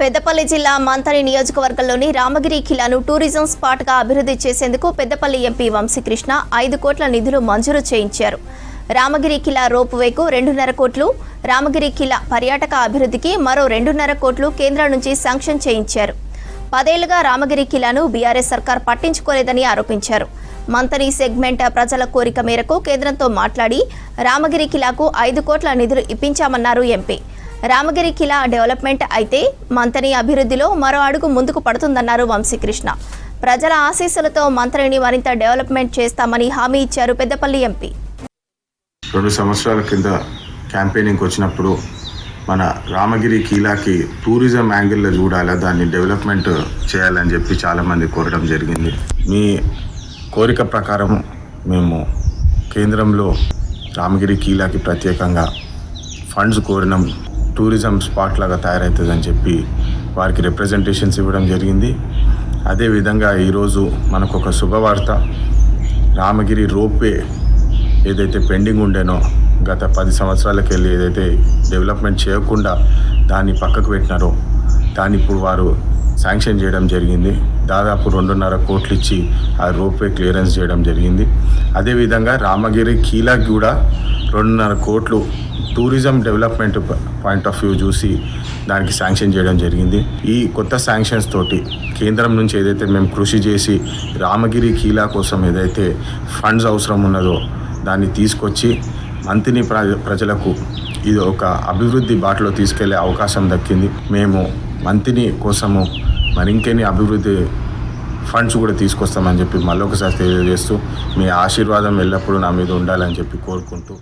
పెద్దపల్లి జిల్లా మంతని నియోజకవర్గంలోని రామగిరి ఖిలాను టూరిజం స్పాట్గా అభివృద్ధి చేసేందుకు పెద్దపల్లి ఎంపీ వంశీకృష్ణ ఐదు కోట్ల నిధులు మంజూరు చేయించారు. రామగిరి ఖిలా రోప్వేకు రెండున్నర కోట్లు రామగిరి ఖిలా పర్యాటక అభివృద్ధికి మరో రెండున్నర కోట్లు కేంద్రం నుంచి శాంక్షన్ చేయించారు. పదేళ్ళుగా రామగిరి ఖిలాను బీఆర్ఎస్ సర్కార్ పట్టించుకోలేదని ఆరోపించారు. మంతని సెగ్మెంట్ ప్రజల కోరిక మేరకు కేంద్రంతో మాట్లాడి రామగిరి ఖిలాకు ఐదు కోట్ల నిధులు ఇప్పించామన్నారు ఎంపీ. రామగిరి కిలా డెవలప్మెంట్ అయితే మంతని అభివృద్ధిలో మరో అడుగు ముందుకు పడుతుందన్నారు వంశీకృష్ణ. ప్రజల ఆశీస్సులతో మంత్రిని మరింత డెవలప్మెంట్ చేస్తామని హామీ ఇచ్చారు పెద్దపల్లి ఎంపీ. రెండు సంవత్సరాల కింద క్యాంపెయినింగ్కి వచ్చినప్పుడు మన రామగిరి కీలాకి టూరిజం యాంగిల్లో చూడాలా దాన్ని డెవలప్మెంట్ చేయాలని చెప్పి చాలామంది కోరడం జరిగింది. మీ కోరిక ప్రకారం మేము కేంద్రంలో రామగిరి కీలాకి ప్రత్యేకంగా ఫండ్స్ కోరినాం. టూరిజం స్పాట్ లాగా తయారవుతుందని చెప్పి వారికి రిప్రజెంటేషన్స్ ఇవ్వడం జరిగింది. అదేవిధంగా ఈరోజు మనకు ఒక శుభవార్త. రామగిరి రోప్వే ఏదైతే పెండింగ్ ఉండేనో గత పది సంవత్సరాలకు వెళ్ళి ఏదైతే డెవలప్మెంట్ చేయకుండా దాన్ని పక్కకు పెట్టినారో దాన్ని ఇప్పుడు వారు శాంక్షన్ చేయడం జరిగింది. దాదాపు రెండున్నర కోట్లు ఇచ్చి ఆ రోప్వే క్లియరెన్స్ చేయడం జరిగింది. అదేవిధంగా రామగిరి కీలాకి కూడా రెండున్నర కోట్లు tourism development point of view చూసి దానికి శాంక్షన్ చేయడం జరిగింది. ఈ కొత్త శాంక్షన్స్ తోటి కేంద్రం నుంచి ఏదైతే మేము కృషి చేసి రామగిరి కీలా కోసం ఏదైతే ఫండ్స్ అవసరం ఉన్నదో దాన్ని తీసుకొచ్చి మంతిని ప్రజలకు ఇది ఒక అభివృద్ధి బాటలో తీసుకెళ్ళే అవకాశం దక్కింది. మేము మంతిని కోసము మరింకెన్ని అభివృద్ధి ఫండ్స్ కూడా తీసుకొస్తామని చెప్పి మళ్ళొకసారి తెలియజేస్తూ మీ ఆశీర్వాదం ఎల్లప్పుడూ నా మీద ఉండాలని చెప్పి కోరుకుంటూ